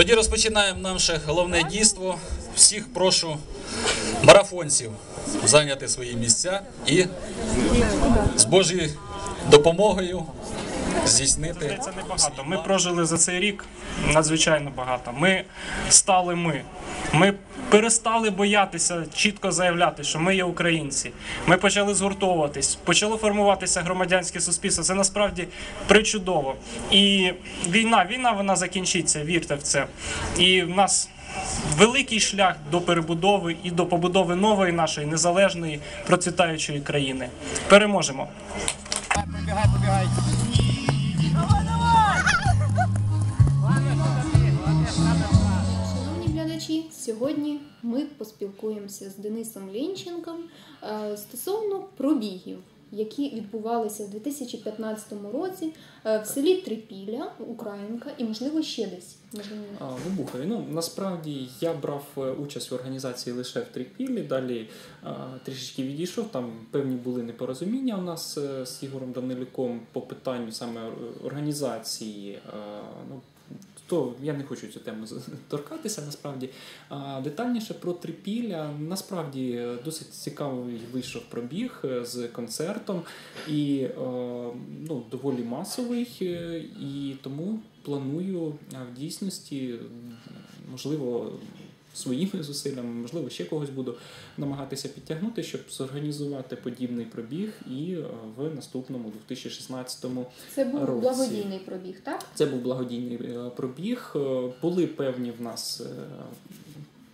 Тоді розпочинаємо наше головне дійство. Всіх прошу марафонців зайняти свої місця і з Божою допомогою здійснити. Це не багато. Ми прожили за цей рік надзвичайно багато. Ми стали ми. Ми перестали боятися чітко заявляти, що ми є українці. Ми почали згуртовуватись, почало формуватися громадянське суспільство. Це насправді причудово. І війна, війна вона закінчиться, вірте в це. І в нас великий шлях до перебудови і до побудови нової нашої незалежної процвітаючої країни. Переможемо. Шановні сьогодні ми поспілкуємося з Денисом Лінченком е, стосовно пробігів, які відбувалися в 2015 році е, в селі Трипілля, Українка, і можливо ще десь. Можливо, А, в Обухові. Ну насправді я брав е, участь в організації лише в Трипіллі, далі трішечки відійшов. Там певні були непорозуміння у нас з Ігорем Данилюком по питанню саме організації. Ну, то я не хочу цю тему торкатися насправді. А, детальніше про Трипілля. Насправді е, досить цікавий вийшов пробіг е, з концертом і е, ну, доволі масовий. І тому планую в дійсності, можливо, своїми зусиллями, можливо, ще когось буду намагатися підтягнути, щоб зорганізувати подібний пробіг і е, в наступному 2016 це був році. благодійний пробіг, так? це був благодійний е, пробіг. Е, Були певні в нас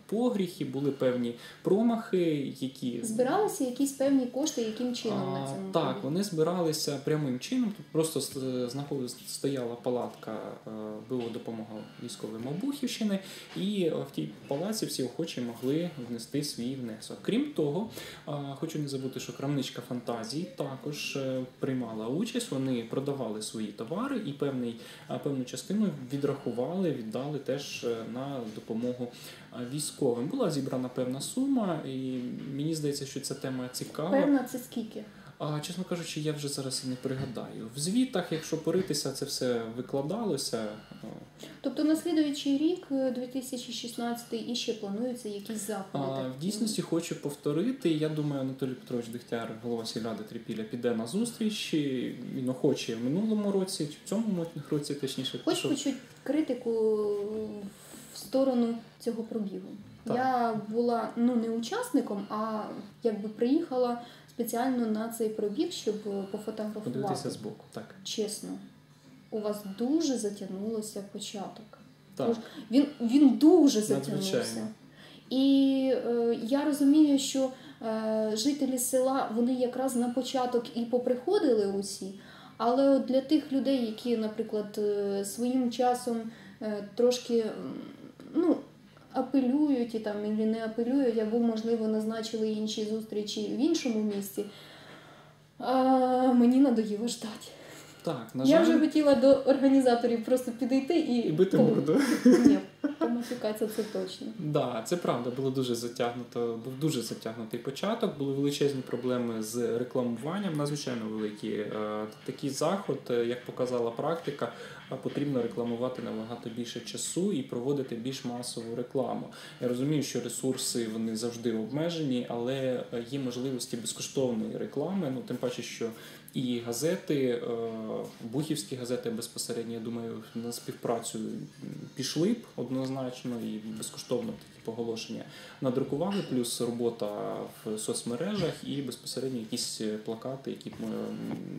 погріхи, були певні промахи, які Збиралися якісь певні кошти, яким чином на цьому Так, вони збиралися прямим чином. Тут просто ст- знаходилась стояла палатка е, БО допомога військовим Обухівщини, і в тій палаці всі охочі могли внести свій внесок. Крім того, хочу не забути, що крамничка фантазії також е, приймала участь. Вони продавали свої товари і певний, певну частину відрахували, віддали теж е, на допомогу військовим. Була зібрана певна сума, і мені здається, що ця тема цікава. Певно, це скільки? А чесно кажучи, я вже зараз і не пригадаю. В звітах, якщо поритися, це все викладалося. Тобто на слідуючий рік, е, 2016, і ще плануються якісь заходи. А, в дійсності хочу повторити. Я думаю, Анатолій Петрович Дегтяр, голова сільради Трипілля, піде на зустріч. Він охоче в минулому році, чи в цьому році, точніше, Хоч почуть критику в сторону цього пробігу. Так. Я була ну не учасником, а якби приїхала спеціально на цей пробіг, щоб пофотографувати. подивитися збоку. Так, Чесно, у вас дуже затягнулося початок. так. Він, він дуже затягнувся. Надзвичайно. І е, я розумію, що е, жителі села вони якраз на початок і поприходили усі. Але от для тих людей, які, наприклад, е, своїм часом е, трошки ну, апелюють і там, і не апелюють, або, можливо, назначили інші зустрічі в іншому місці, а, мені надоїло ждати. Так, на Я жаль, вже хотіла до організаторів просто підійти і, і бити морду. Ні, помафікація це точно. Да, це правда, було дуже затягнуто, був дуже затягнутий початок. Були величезні проблеми з рекламуванням, надзвичайно великі. Е, Такий заход, як показала практика, е, потрібно рекламувати набагато більше часу і проводити більш масову рекламу. Я розумію, що ресурси вони завжди обмежені, але е, є можливості безкоштовної реклами. Ну тим паче, що і газети, е, бухівські газети безпосередньо, я думаю, на співпрацю пішли б однозначно і безкоштовно такі поголошення надрукували, плюс робота в соцмережах і безпосередньо якісь плакати, які б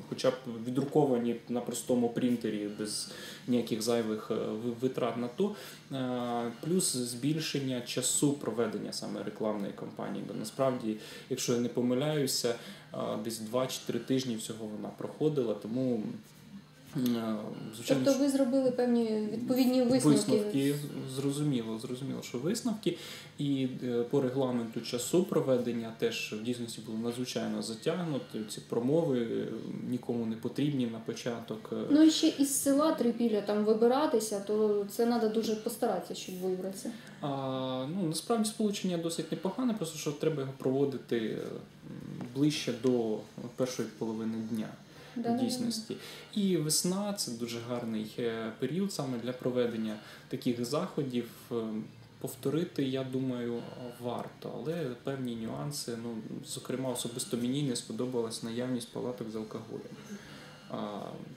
хоча б віддруковані на простому принтері без ніяких зайвих е, витрат на то. Е, Плюс збільшення часу проведення саме рекламної кампанії. Бо насправді, якщо я не помиляюся, десь 2 чи 3 тижні всього вона проходила, тому е, звичайно. Тобто ви зробили певні відповідні висновки. Висновки зрозуміло, зрозуміло, що висновки, і е, по регламенту часу проведення теж в дійсності було надзвичайно затягнуто. Ці промови е, нікому не потрібні на початок. Ну і ще із села Трипілля там вибиратися, то це треба дуже постаратися, щоб вибратися. А, ну, насправді сполучення досить непогане, просто що треба його проводити ближче до першої половини дня. Да, дійсності. І весна це дуже гарний е, період саме для проведення таких заходів. Е, Повторити, я думаю, варто, але певні нюанси. Ну, зокрема, особисто мені не сподобалась наявність палаток з алкоголем.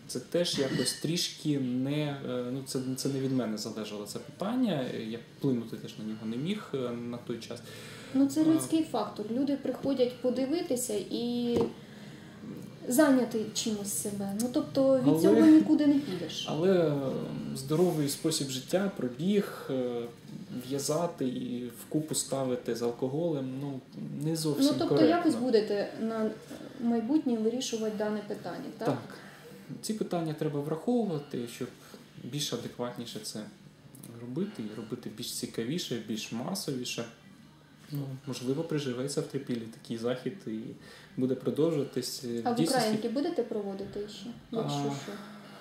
Це теж якось трішки не е, ну це, це не від мене залежало це питання. Я вплинути теж на нього не міг е, на той час. Ну, це людський фактор. Люди приходять подивитися і зайняти чимось себе. Ну тобто від Але- цього нікуди не підеш. Але здоровий спосіб життя, пробіг, е, в'язати і вкупу ставити з алкоголем, ну не зовсім Ну тобто коректно. якось будете на майбутнє вирішувати дане питання, так? Так. Ці питання треба враховувати, щоб більш адекватніше це робити і робити більш цікавіше, більш масовіше. Ну, можливо, приживеться в трипілі такий захід і буде продовжуватись. А в Українки будете проводити ще? Якщо А, що?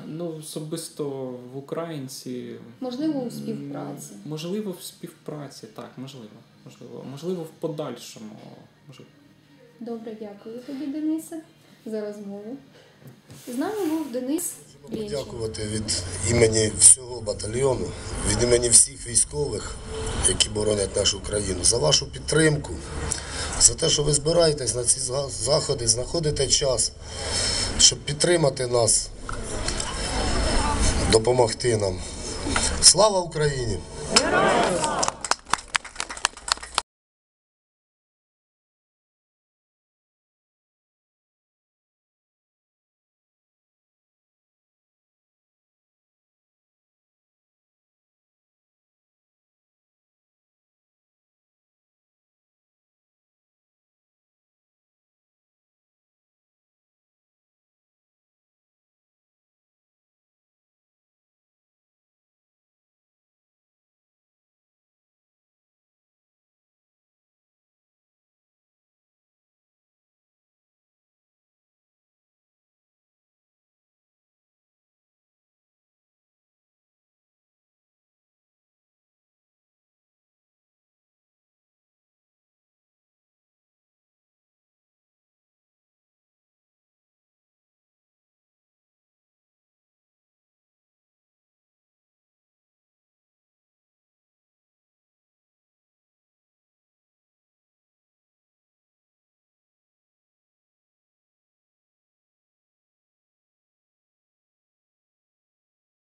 Ну, особисто в Українці. Можливо, у співпраці. Можливо, в співпраці, так, можливо. Можливо, можливо, в подальшому. Можливо. Добре, дякую тобі, Денисе, за розмову. З нами був Денис. Дякувати від імені всього батальйону, від імені всіх військових, які боронять нашу країну, за вашу підтримку, за те, що ви збираєтесь на ці заходи, знаходите час, щоб підтримати нас, допомогти нам. Слава Україні! Героям слава!